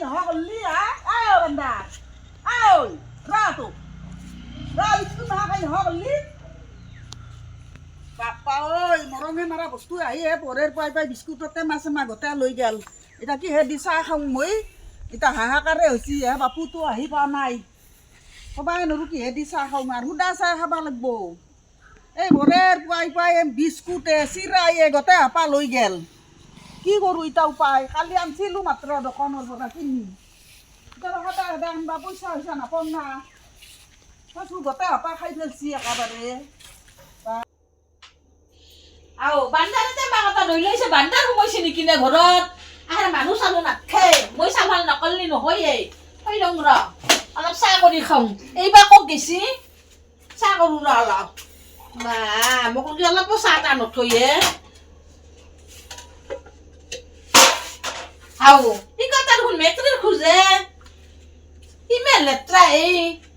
কৰলি হা আও বান্দা আও ৰা তো ৰা বিস্কুট নহয় খাই নহয় কৰলি বাপ্পা ঐ মৰমে মাৰা বস্তু আহি হে পৰেৰ পাই পাই বিস্কুটতে মাছে মাঘতে লৈ গেল এতিয়া কি হে দি চাহ খাওঁ মই এতিয়া হাহাকাৰে হৈছে হে বাপুতো আহি পোৱা নাই সবাই নৰো কিহে দি চাহ খাওঁ আৰু সুদা চাহ খাব লাগব এই ভৰেৰ পুৱাই পুৱাই এই বিস্কুটে চিৰাই গোটেই হাপা লৈ গেল কি কৰোঁ এতিয়া উপায়? কালি আনিছিলোঁ মাত্ৰ দোকানৰ পৰা কিনি। এতিয়া সদায় সদায় পইচা হৈছে নাপাওঁ না। কৈছোঁ গোটেই হাপা খাই ফেলছি একেবাৰে। আও, বান্দাৰতে মাক এটা ধৰি লৈছে, বান্দাৰ সোমাইছে নেকি নে ঘৰত? আহে মানুহ চানুহ নাখে মই চামাল নকৰলি নহয়ে। থৈ লওঁ ৰ, অলপ চাহ কৰি খাওঁ। এইবাৰ ক'ত গেছি, চাহ কৰোঁ ৰ অলপ। বা মোক অলপো চাহ তাহ নথয়ে। আও ই কথা দেখোন মেট্ৰিৰ খোজে ইমান লেতেৰা এই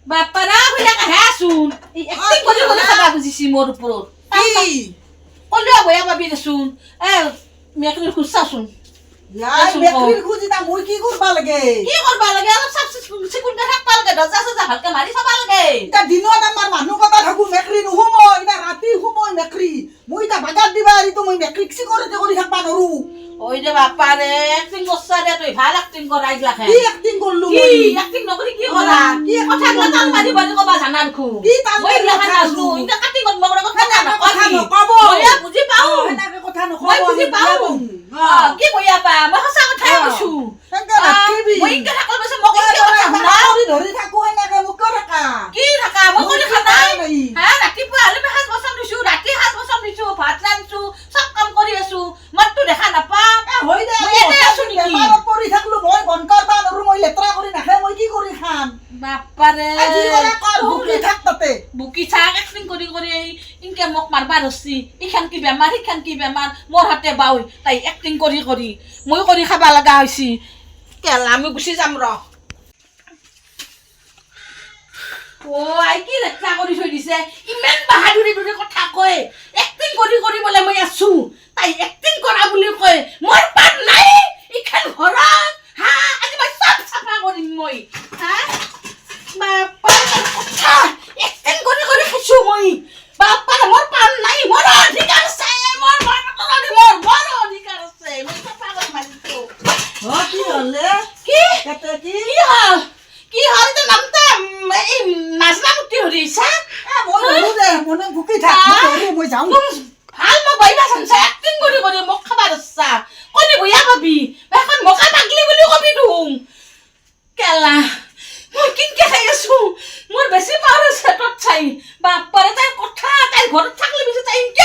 বাপাৰা হৈ থাকে হেচোন এই এক্টিং কৰি কৰি খাবা বুজিছি মোৰ ওপৰত কি কলেও বেয়া পাবি দেচোন এ চাচোন ইয়াই দেচোন বেকৰীৰ খুজি তা মই কি কৰবা লাগে কি কৰবা লাগে অলপ চাফ চিকুণ চিকুণকে থাকবা লাগে দৰ্জা চৰ্জা ভালকে মাৰি চাবা লাগে এতিয়া দিনত আমাৰ মানুহ কথা থাকো মেকৰি নুসুমই এতিয়া ৰাতি সুমই মেকৰি মই এতিয়া বাগাত দিবা আৰিতো মই মেকৰিক চিকৰিটি কৰি থাকবা নৰো ঐ যে বাপা ৰে এক্টিং কৰছা দে তই ভালো এক্টিং করাই লাখে কি এক্টিং করলু কি মই এক্টিং নকৰি কি কৰা কি কথা গিলা তাল মারি মাৰি কবা জানা খু। কি মাৰি এইগিলাখান কথা নাজনো আছো? কাটি গন মগৰ কথা না কথা নকবি। মই বুঝি বুজি পাওঁ কথা নকব মই বুজি আমি পাওঁ। কি কইয়া পা মই সঁচা কথা। কৈছো। মই ইনকে থাকল পাছে মোক তই ইনকে ধৰা কথা বাগাত শুনাও কৰি ধৰি থাকো সেনেকে মোক কিয় থাকা কি থাকা মই কৰি মই খানাই কি নাই। হা ৰাতিপুৱা হ'লে মই সাজ বচন দিছো ৰাতি সাজ বচন দিছো ভাত ৰান্ধছো চব কাম কৰি আছো মইতো দেখা নাপা এ, হৈ দে মই এনে আছো নেকি? বেমাৰত পৰি থাকল মই বন্ধ কৰবা নৰো মই লেতেৰা কৰি নাখায় মই কি কৰি খাম বাপাৰে এ, যি কৰে কৰ শুনি থাক তাতে। বুকি থাক কৰি কৰি এই ইনকে মোক মাৰবা ধৰছি ইখান কি বেমাৰ সিখান কি বেমাৰ। মোৰ হাতে বাউ তাই এক্টিং কৰি কৰি। মই কৰি খাবা লগা হৈছি। কেলা আমি গুচি যাম ৰ। অ আই কি লেতেৰা কৰি থৈ দিছে। ইমান বাহাদুৰি দৰে কথা কয়। এক্টিং কৰি কৰি বোলে মই আছো। তাই এক্টিং কৰা বুলি কয়। মোৰ পাত নাই। ইখান ঘৰত। হা আজি মই চব চাফা কৰিম মই। হা? মই। মই মই মই যাওঁ। ভালো মোক বাইবা চানছা এক্টিং কৰি কৰি মোক খাবা দচ্ছা কনি বয়া পাবি এখন মকা পাগলি বুলি কবি তুম কেলা মই কিনকে খাই আছো মোৰ পাওয়া সেটা চাই বাপাৰে তাই কথা তাই ঘৰত থাকলে বেশি কিয়